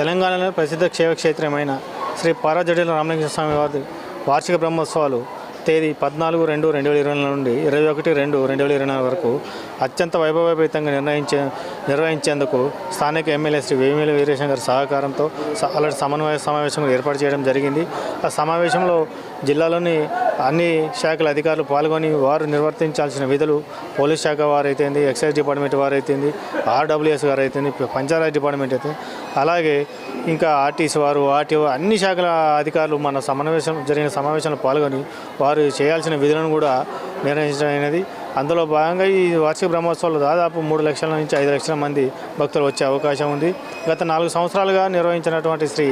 తెలంగాణలో ప్రసిద్ధ క్షేత్రమైన శ్రీ పారాజడీల రామలింగ స్వామి వారి వార్షిక బ్రహ్మోత్సవాలు తేదీ పద్నాలుగు రెండు రెండు వేల ఇరవై నాలుగు నుండి ఇరవై ఒకటి రెండు రెండు వేల ఇరవై నాలుగు వరకు అత్యంత వైభవపేతంగా నిర్ణయించే నిర్వహించేందుకు స్థానిక ఎమ్మెల్యే శ్రీ వేమిల వీరేశం గారి సహకారంతో స- అలాంటి సమన్వయ సమావేశం ఏర్పాటు చేయడం జరిగింది. ఆ సమావేశంలో జిల్లాలోని అన్ని శాఖల అధికారులు పాల్గొని వారు నిర్వర్తించాల్సిన విధులు పోలీస్ శాఖ వారైతేంది ఎక్సైజ్ డిపార్ట్మెంట్ వారైతేంది ఆర్డబ్ల్యూఎస్ గారు అయితేంది పంచాయతీ డిపార్ట్మెంట్ అయితే అలాగే ఇంకా ఆర్టీసీ వారు ఆర్టీఓ అన్ని శాఖల అధికారులు మన సమావేశం జరిగిన సమావేశంలో పాల్గొని వారు చేయాల్సిన విధులను కూడా నిర్వహించడమైనది అందులో భాగంగా ఈ వార్షిక బ్రహ్మోత్సవాలు దాదాపు మూడు లక్షల నుంచి ఐదు లక్షల మంది భక్తులు వచ్చే అవకాశం ఉంది. గత నాలుగు సంవత్సరాలుగా నిర్వహించినటువంటి శ్రీ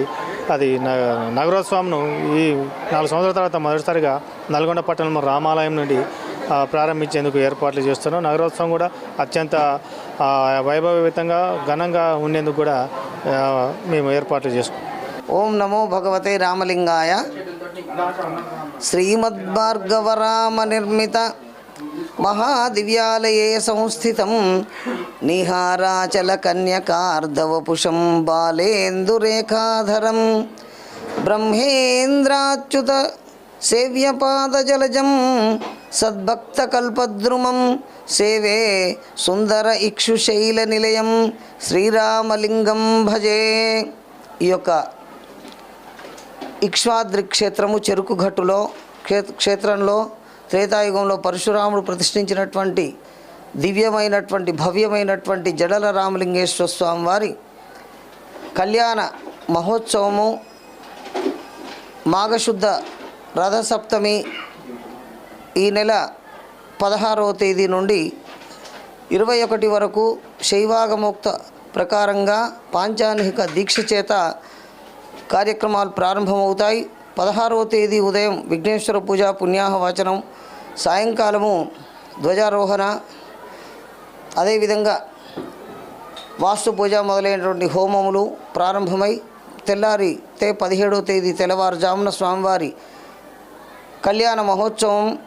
అది న- నగరోత్సవంను ఈ నాలుగు సంవత్సరాల తర్వాత మొదటిసారిగా నల్గొండ పట్టణం రామాలయం నుండి ప్రారంభించేందుకు ఏర్పాట్లు చేస్తున్నాం నగరోత్సవం కూడా అత్యంత ఆ, ఘనంగా ఉండేందుకు కూడా మేము ఏర్పాట్లు చేసుకున్నాం. ఓం నమో భగవతే రామలింగాయ. శ్రీమద్భార్గవరామ నిర్మిత మహాదివ్యాలయే సంస్థితం. నిహారాచల కన్యకార్ధవపుషం బాలేందురేఖాధరం. బ్రహ్మేంద్రాచ్యుత సేవ్యపాదజలజం. సద్భక్తకల్పద్రుమం. సేవే సుందర ఇక్షుశైల నిలయం శ్రీరామలింగం భజే. ఈ యొక్క ఇక్ష్వాద్రి క్షేత్రము చెరుకు ఘట్టులో క్షేత్రంలో త్రేతాయుగంలో పరశురాముడు ప్రతిష్ఠించినటువంటి దివ్యమైనటువంటి భవ్యమైనటువంటి జడల రామలింగేశ్వర స్వామి వారి కళ్యాణ మహోత్సవము మాఘశుద్ధ రథసప్తమి ఈ నెల పదహారవ తేదీ నుండి ఇరవై ఒకటి వరకు శైవాగమోక్త ప్రకారంగా పాంచానిహిక దీక్ష చేత కార్యక్రమాలు ప్రారంభమవుతాయి. పదహారవ తేదీ ఉదయం విఘ్నేశ్వర పూజ పుణ్యాహవాచనం సాయంకాలము ధ్వజారోహణ అదేవిధంగా వాస్తు పూజ మొదలైనటువంటి హోమములు ప్రారంభమై తెల్లారి తే పదిహేడవ తేదీ తెల్లవారుజామున స్వామివారి కళ్యాణ మహోత్సవం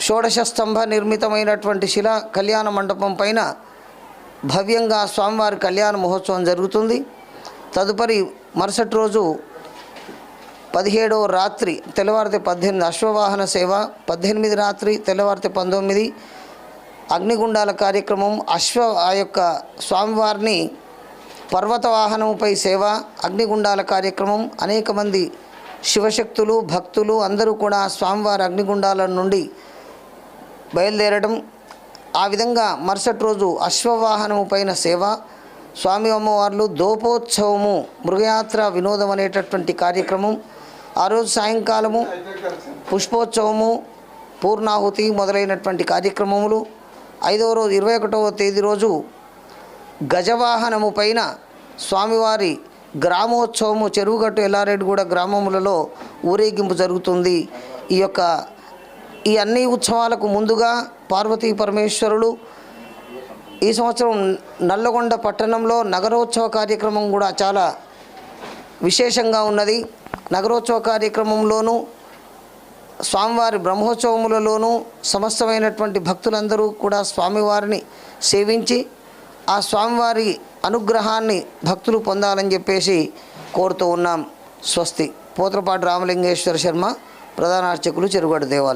షోడశ స్తంభ నిర్మితమైనటువంటి శిల కళ్యాణ మండపం పైన భవ్యంగా స్వామివారి కళ్యాణ మహోత్సవం జరుగుతుంది. తదుపరి మరుసటి రోజు పదిహేడవ రాత్రి తెల్లవారితే పద్దెనిమిది అశ్వవాహన సేవ పద్దెనిమిది రాత్రి తెల్లవారితే పంతొమ్మిది. అగ్నిగుండాల కార్యక్రమం అశ్వ ఆ యొక్క స్వామివారిని పర్వత వాహనముపై సేవ అగ్నిగుండాల కార్యక్రమం అనేక మంది శివశక్తులు భక్తులు అందరూ కూడా స్వామివారి అగ్నిగుండాల నుండి బయలుదేరడం. ఆ విధంగా మరుసటి రోజు అశ్వవాహనము పైన సేవ స్వామి అమ్మవార్లు దోపోత్సవము మృగయాత్ర వినోదం అనేటటువంటి కార్యక్రమం ఆ రోజు సాయంకాలము పుష్పోత్సవము పూర్ణాహుతి మొదలైనటువంటి కార్యక్రమములు ఐదవ రోజు ఇరవై ఒకటవ తేదీ రోజు గజవాహనము పైన స్వామివారి గ్రామోత్సవము చెరువుగట్టు ఎల్లారెడ్డిగూడ గ్రామములలో ఊరేగింపు జరుగుతుంది. ఈ యొక్క ఈ అన్ని ఉత్సవాలకు ముందుగా పార్వతీ పరమేశ్వరులు ఈ సంవత్సరం నల్లగొండ పట్టణంలో నగరోత్సవ కార్యక్రమం కూడా చాలా విశేషంగా ఉన్నది. నగరోత్సవ కార్యక్రమంలోనూ స్వామివారి బ్రహ్మోత్సవములలోనూ సమస్తమైనటువంటి భక్తులందరూ కూడా స్వామివారిని సేవించి ఆ స్వామివారి అనుగ్రహాన్ని భక్తులు పొందాలని చెప్పేసి కోరుతూ ఉన్నాం. స్వస్తి. పోత్రపాటి రామలింగేశ్వర శర్మ ప్రధాన అర్చకులు చెరుగడు దేవాలయం.